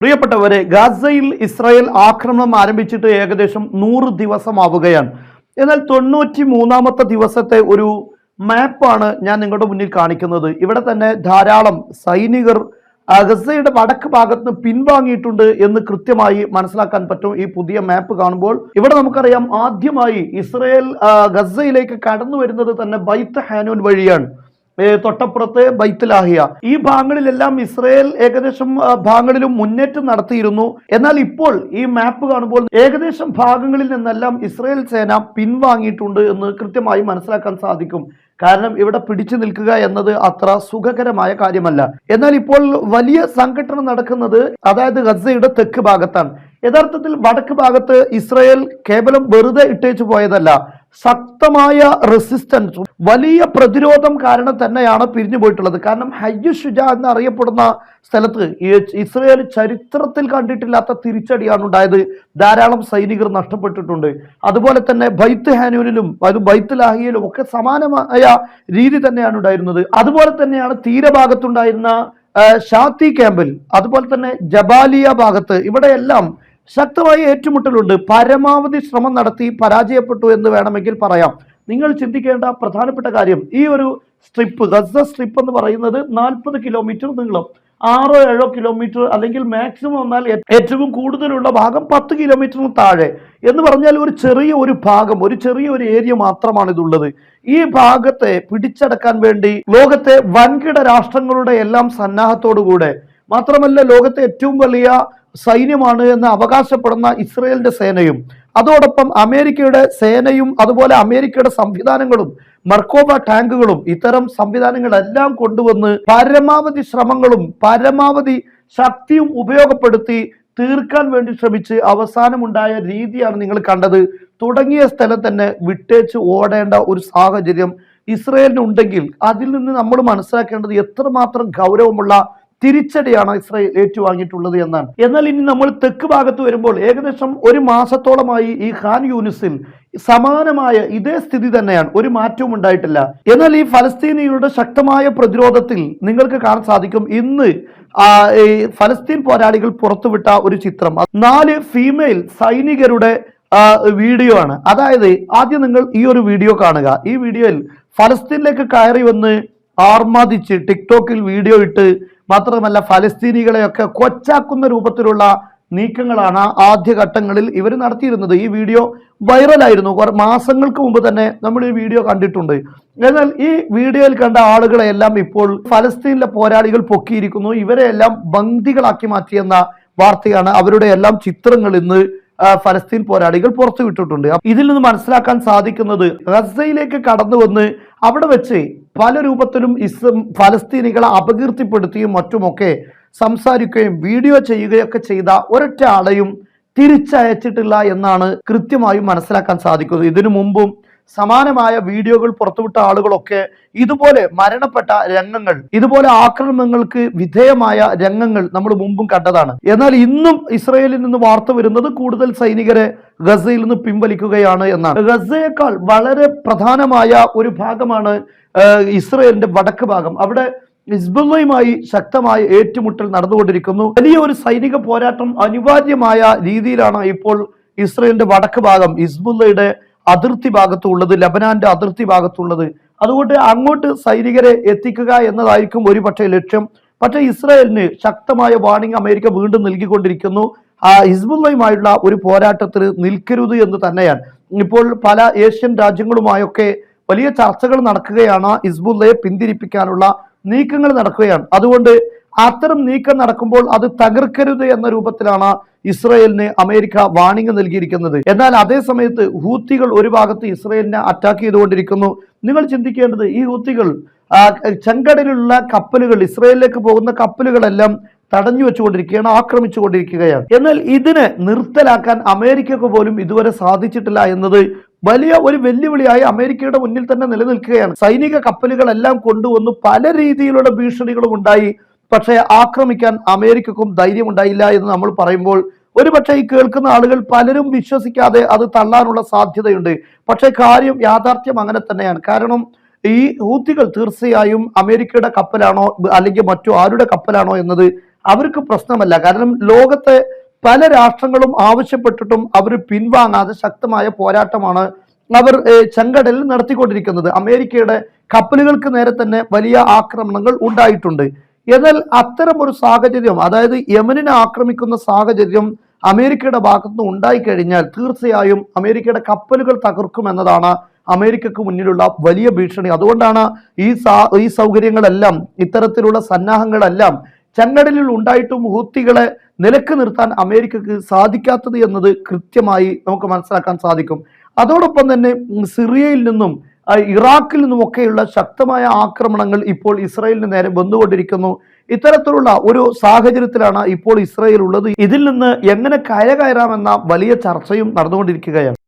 പ്രിയപ്പെട്ടവരെ ഗാസയിൽ ഇസ്രായേൽ ആക്രമണം ആരംഭിച്ചിട്ട് ഏകദേശം നൂറ് ദിവസമാവുകയാണ്. എന്നാൽ തൊണ്ണൂറ്റി മൂന്നാമത്തെ ദിവസത്തെ ഒരു മാപ്പാണ് ഞാൻ നിങ്ങളുടെ മുന്നിൽ കാണിക്കുന്നത്. ഇവിടെ തന്നെ ധാരാളം സൈനികർ ഗസയുടെ വടക്ക് ഭാഗത്ത് നിന്ന് പിൻവാങ്ങിയിട്ടുണ്ട് എന്ന് കൃത്യമായി മനസ്സിലാക്കാൻ പറ്റും ഈ പുതിയ മാപ്പ് കാണുമ്പോൾ. ഇവിടെ നമുക്കറിയാം ആദ്യമായി ഇസ്രയേൽ ഗസയിലേക്ക് കടന്നു വരുന്നത് തന്നെ ബൈത്ത് ഹാനോൻ വഴിയാണ്. തൊട്ടപ്പുറത്ത് ബൈത്തലാഹിയ ഈ ഭാഗങ്ങളിലെല്ലാം ഇസ്രയേൽ ഏകദേശം ഭാഗങ്ങളിലും മുന്നേറ്റം നടത്തിയിരുന്നു. എന്നാൽ ഇപ്പോൾ ഈ മാപ്പ് കാണുമ്പോൾ ഏകദേശം ഭാഗങ്ങളിൽ നിന്നെല്ലാം ഇസ്രയേൽ സേന പിൻവാങ്ങിയിട്ടുണ്ട് എന്ന് കൃത്യമായി മനസ്സിലാക്കാൻ സാധിക്കും. കാരണം ഇവിടെ പിടിച്ചു നിൽക്കുക എന്നത് അത്ര സുഖകരമായ കാര്യമല്ല. എന്നാൽ ഇപ്പോൾ വലിയ സംഘടന നടക്കുന്നത് അതായത് ഗസയുടെ തെക്ക് ഭാഗത്താണ്. യഥാർത്ഥത്തിൽ വടക്ക് ഭാഗത്ത് ഇസ്രയേൽ കേവലം വെറുതെ ഇട്ടേച്ചു പോയതല്ല. ശക്തമായ റെസിസ്റ്റൻസ് വലിയ പ്രതിരോധം കാരണം തന്നെയാണ് പിരിഞ്ഞു പോയിട്ടുള്ളത്. കാരണം ഹയ്യു ഷുജ എന്ന് അറിയപ്പെടുന്ന സ്ഥലത്ത് ഇസ്രയേൽ ചരിത്രത്തിൽ കണ്ടിട്ടില്ലാത്ത തിരിച്ചടിയാണ് ഉണ്ടായത്. ധാരാളം സൈനികർ നഷ്ടപ്പെട്ടിട്ടുണ്ട്. അതുപോലെ തന്നെ ബൈത്ത് ഹാനൂനിലും അത് ബൈത്ത് ലാഹിയിലും ഒക്കെ സമാനമായ രീതി തന്നെയാണ് ഉണ്ടായിരുന്നത്. അതുപോലെ തന്നെയാണ് തീരഭാഗത്തുണ്ടായിരുന്ന ഷാത്തി ക്യാമ്പിൽ അതുപോലെ തന്നെ ജബാലിയ ഭാഗത്ത് ഇവിടെയെല്ലാം ശക്തമായ ഏറ്റുമുട്ടലുണ്ട്. പരമാവധി ശ്രമം നടത്തി പരാജയപ്പെട്ടു എന്ന് വേണമെങ്കിൽ പറയാം. നിങ്ങൾ ചിന്തിക്കേണ്ട പ്രധാനപ്പെട്ട കാര്യം ഈ ഒരു സ്ട്രിപ്പ് ഗസ സ്ട്രിപ്പ് എന്ന് പറയുന്നത് നാൽപ്പത് കിലോമീറ്റർ നീളം. ആറോ ഏഴോ കിലോമീറ്റർ അല്ലെങ്കിൽ മാക്സിമം വന്നാൽ ഏറ്റവും കൂടുതലുള്ള ഭാഗം പത്ത് കിലോമീറ്ററിന് താഴെ. എന്ന് പറഞ്ഞാൽ ഒരു ചെറിയ ഒരു ഭാഗം ഒരു ചെറിയ ഒരു ഏരിയ മാത്രമാണ് ഇതുള്ളത്. ഈ ഭാഗത്തെ പിടിച്ചടക്കാൻ വേണ്ടി ലോകത്തെ വൻകിട രാഷ്ട്രങ്ങളുടെ എല്ലാം സന്നാഹത്തോടുകൂടെ മാത്രമല്ല ലോകത്തെ ഏറ്റവും വലിയ സൈന്യമാണ് എന്ന് അവകാശപ്പെടുന്ന ഇസ്രയേലിന്റെ സേനയും. അതോടൊപ്പം അമേരിക്കയുടെ സേനയും അതുപോലെ അമേരിക്കയുടെ സംവിധാനങ്ങളും മർക്കോബ ടാങ്കുകളും ഇത്തരം സംവിധാനങ്ങളെല്ലാം കൊണ്ടുവന്ന് പരമാവധി ശ്രമങ്ങളും പരമാവധി ശക്തിയും ഉപയോഗപ്പെടുത്തി തീർക്കാൻ വേണ്ടി ശ്രമിച്ച് അവസാനമുണ്ടായ രീതിയാണ് നിങ്ങൾ കണ്ടത്. തുടങ്ങിയ സ്ഥലം തന്നെ വിട്ടേച്ച് ഓടേണ്ട ഒരു സാഹചര്യം ഇസ്രയേലിന് ഉണ്ടെങ്കിൽ അതിൽ നിന്ന് നമ്മൾ മനസ്സിലാക്കേണ്ടത് എത്രമാത്രം ഗൗരവമുള്ള തിരിച്ചടിയാണ് ഇസ്രായേൽ ഏറ്റുവാങ്ങിയിട്ടുള്ളത് എന്നാണ്. എന്നാൽ ഇനി നമ്മൾ തെക്ക് ഭാഗത്ത് വരുമ്പോൾ ഏകദേശം ഒരു മാസത്തോളമായി ഈ ഖാൻ യൂനിസിൽ സമാനമായ ഇതേ സ്ഥിതി തന്നെയാണ്. ഒരു മാറ്റവും ഉണ്ടായിട്ടില്ല. എന്നാൽ ഈ ഫലസ്തീനികളുടെ ശക്തമായ പ്രതിരോധത്തിൽ നിങ്ങൾക്ക് കാണാൻ സാധിക്കും. ഇന്ന് ഫലസ്തീൻ പോരാളികൾ പുറത്തുവിട്ട ഒരു ചിത്രം. നാല് ഫീമെയിൽ സൈനികരുടെ വീഡിയോ ആണ്. അതായത് ആദ്യം നിങ്ങൾ ഈ ഒരു വീഡിയോ കാണുക. ഈ വീഡിയോയിൽ ഫലസ്തീനിലേക്ക് കയറി വന്ന് ആർമാദിച്ച് ടിക്ടോക്കിൽ വീഡിയോ ഇട്ട് മാത്രമല്ല ഫലസ്തീനികളെയൊക്കെ കൊച്ചാക്കുന്ന രൂപത്തിലുള്ള നീക്കങ്ങളാണ് ആദ്യഘട്ടങ്ങളിൽ ഇവർ നടത്തിയിരുന്നത്. ഈ വീഡിയോ വൈറലായിരുന്നു. കുറെ മാസങ്ങൾക്ക് മുമ്പ് തന്നെ നമ്മൾ ഈ വീഡിയോ കണ്ടിട്ടുണ്ട്. എന്നാൽ ഈ വീഡിയോയിൽ കണ്ട ആളുകളെല്ലാം ഇപ്പോൾ ഫലസ്തീനിലെ പോരാളികൾ പൊക്കിയിരിക്കുന്നു. ഇവരെയെല്ലാം ബന്ദികളാക്കി മാറ്റിയെന്ന വാർത്തയാണ് അവരുടെ എല്ലാം ചിത്രങ്ങൾ ഇന്ന് ഫലസ്തീൻ പോരാളികൾ പുറത്തുവിട്ടിട്ടുണ്ട്. ഇതിൽ നിന്ന് മനസ്സിലാക്കാൻ സാധിക്കുന്നത് ഗസയിലേക്ക് കടന്നു വന്ന് അവിടെ വെച്ച് പല രൂപത്തിലും ഇസ് ഫലസ്തീനികളെ അപകീർത്തിപ്പെടുത്തിയും മറ്റുമൊക്കെ സംസാരിക്കുകയും വീഡിയോ ചെയ്യുകയൊക്കെ ചെയ്ത ഒരൊറ്റ ആളെയും തിരിച്ചയച്ചിട്ടില്ല എന്നാണ് കൃത്യമായും മനസ്സിലാക്കാൻ സാധിക്കുന്നത്. ഇതിനു മുമ്പും സമാനമായ വീഡിയോകൾ പുറത്തുവിട്ട ആളുകളൊക്കെ ഇതുപോലെ മരണപ്പെട്ട രംഗങ്ങൾ ഇതുപോലെ ആക്രമണങ്ങൾക്ക് വിധേയമായ രംഗങ്ങൾ നമ്മൾ മുമ്പും കണ്ടതാണ്. എന്നാൽ ഇന്നും ഇസ്രയേലിൽ നിന്ന് വാർത്ത വരുന്നത് കൂടുതൽ സൈനികരെ ഗസയിൽ നിന്ന് പിൻവലിക്കുകയാണ് എന്നാണ്. ഗസയേക്കാൾ വളരെ പ്രധാനമായ ഒരു ഭാഗമാണ് ഇസ്രയേലിന്റെ വടക്ക് ഭാഗം. അവിടെ ഹിസ്ബുള്ളയുമായി ശക്തമായ ഏറ്റുമുട്ടൽ നടന്നുകൊണ്ടിരിക്കുന്നു. വലിയ ഒരു സൈനിക പോരാട്ടം അനിവാര്യമായ രീതിയിലാണ് ഇപ്പോൾ ഇസ്രയേലിന്റെ വടക്ക് ഭാഗം ഹിസ്ബുള്ളയുടെ അതിർത്തി ഭാഗത്തുള്ളത് ലബനാന്റെ അതിർത്തി ഭാഗത്തുള്ളത്. അതുകൊണ്ട് അങ്ങോട്ട് സൈനികരെ എത്തിക്കുക എന്നതായിരിക്കും ഒരു പക്ഷേ ലക്ഷ്യം. പക്ഷേ ഇസ്രായേലിന് ശക്തമായ വാണിംഗ് അമേരിക്ക വീണ്ടും നൽകിക്കൊണ്ടിരിക്കുന്നു. ആ ഹിസ്ബുള്ളയുമായുള്ള ഒരു പോരാട്ടത്തിൽ നിൽക്കരുത് എന്ന് തന്നെയാണ്. ഇപ്പോൾ പല ഏഷ്യൻ രാജ്യങ്ങളുമായൊക്കെ വലിയ ചർച്ചകൾ നടക്കുകയാണ്. ഹിസ്ബുള്ളയെ പിന്തിരിപ്പിക്കാനുള്ള നീക്കങ്ങൾ നടക്കുകയാണ്. അതുകൊണ്ട് അത്തരം നീക്കം നടക്കുമ്പോൾ അത് തകർക്കരുത് എന്ന രൂപത്തിലാണ് ഇസ്രയേലിന് അമേരിക്ക വാണിംഗ് നൽകിയിരിക്കുന്നത്. എന്നാൽ അതേ സമയത്ത് ഹൂത്തികൾ ഒരു ഭാഗത്ത് ഇസ്രയേലിനെ അറ്റാക്ക് ചെയ്തുകൊണ്ടിരിക്കുന്നു. നിങ്ങൾ ചിന്തിക്കേണ്ടത് ഈ ഹൂത്തികൾ ചെങ്കടലിലുള്ള കപ്പലുകൾ ഇസ്രയേലിലേക്ക് പോകുന്ന കപ്പലുകളെല്ലാം തടഞ്ഞു വെച്ചുകൊണ്ടിരിക്കുകയാണ് ആക്രമിച്ചുകൊണ്ടിരിക്കുകയാണ്. എന്നാൽ ഇതിനെ നിർത്തലാക്കാൻ അമേരിക്കക്ക് പോലും ഇതുവരെ സാധിച്ചിട്ടില്ല എന്നത് വലിയ ഒരു വെല്ലുവിളിയായി അമേരിക്കയുടെ മുന്നിൽ തന്നെ നിലനിൽക്കുകയാണ്. സൈനിക കപ്പലുകളെല്ലാം കൊണ്ടുവന്നു പല രീതിയിലുള്ള ഭീഷണികളും ഉണ്ടായി. പക്ഷേ ആക്രമിക്കാൻ അമേരിക്കക്കും ധൈര്യം ഉണ്ടായില്ല എന്ന് നമ്മൾ പറയുമ്പോൾ ഒരുപക്ഷെ ഈ കേൾക്കുന്ന ആളുകൾ പലരും വിശ്വസിക്കാതെ അത് തള്ളാനുള്ള സാധ്യതയുണ്ട്. പക്ഷേ കാര്യം യാഥാർത്ഥ്യം അങ്ങനെ തന്നെയാണ്. കാരണം ഈ ഹൂത്തികൾ തീർച്ചയായും അമേരിക്കയുടെ കപ്പലാണോ അല്ലെങ്കിൽ മറ്റു ആരുടെ കപ്പലാണോ എന്നത് അവർക്ക് പ്രശ്നമല്ല. കാരണം ലോകത്തെ പല രാഷ്ട്രങ്ങളും ആവശ്യപ്പെട്ടിട്ടും അവർ പിൻവാങ്ങാതെ ശക്തമായ പോരാട്ടമാണ് അവർ ചെങ്കടലിൽ നടത്തിക്കൊണ്ടിരിക്കുന്നത്. അമേരിക്കയുടെ കപ്പലുകൾക്ക് നേരെ തന്നെ വലിയ ആക്രമണങ്ങൾ ഉണ്ടായിട്ടുണ്ട്. എന്നാൽ അത്തരം ഒരു സാഹചര്യം അതായത് യമനിനെ ആക്രമിക്കുന്ന സാഹചര്യം അമേരിക്കയുടെ ഭാഗത്തുനിന്ന് ഉണ്ടായിക്കഴിഞ്ഞാൽ തീർച്ചയായും അമേരിക്കയുടെ കപ്പലുകൾ തകർക്കും തകർക്കുമെന്നതാണ് അമേരിക്കക്ക് മുന്നിലുള്ള വലിയ ഭീഷണി. അതുകൊണ്ടാണ് ഈ സാ ഈ സൗകര്യങ്ങളെല്ലാം ഇത്തരത്തിലുള്ള സന്നാഹങ്ങളെല്ലാം ചെങ്കടലിൽ ഉണ്ടായിട്ടും ഹൂത്തികളെ നിലയ്ക്ക് നിർത്താൻ അമേരിക്കക്ക് സാധിക്കാത്തത് എന്നത് കൃത്യമായി നമുക്ക് മനസ്സിലാക്കാൻ സാധിക്കും. അതോടൊപ്പം തന്നെ സിറിയയിൽ നിന്നും ഇറാഖിൽ നിന്നുമൊക്കെയുള്ള ശക്തമായ ആക്രമണങ്ങൾ ഇപ്പോൾ ഇസ്രായേലിന് നേരെ വന്നുകൊണ്ടിരിക്കുന്നു. ഇത്തരത്തിലുള്ള ഒരു സാഹചര്യത്തിലാണ് ഇപ്പോൾ ഇസ്രായേൽ ഉള്ളത്. ഇതിൽ നിന്ന് എങ്ങനെ കര കയറാമെന്ന വലിയ ചർച്ചയും നടന്നുകൊണ്ടിരിക്കുകയാണ്.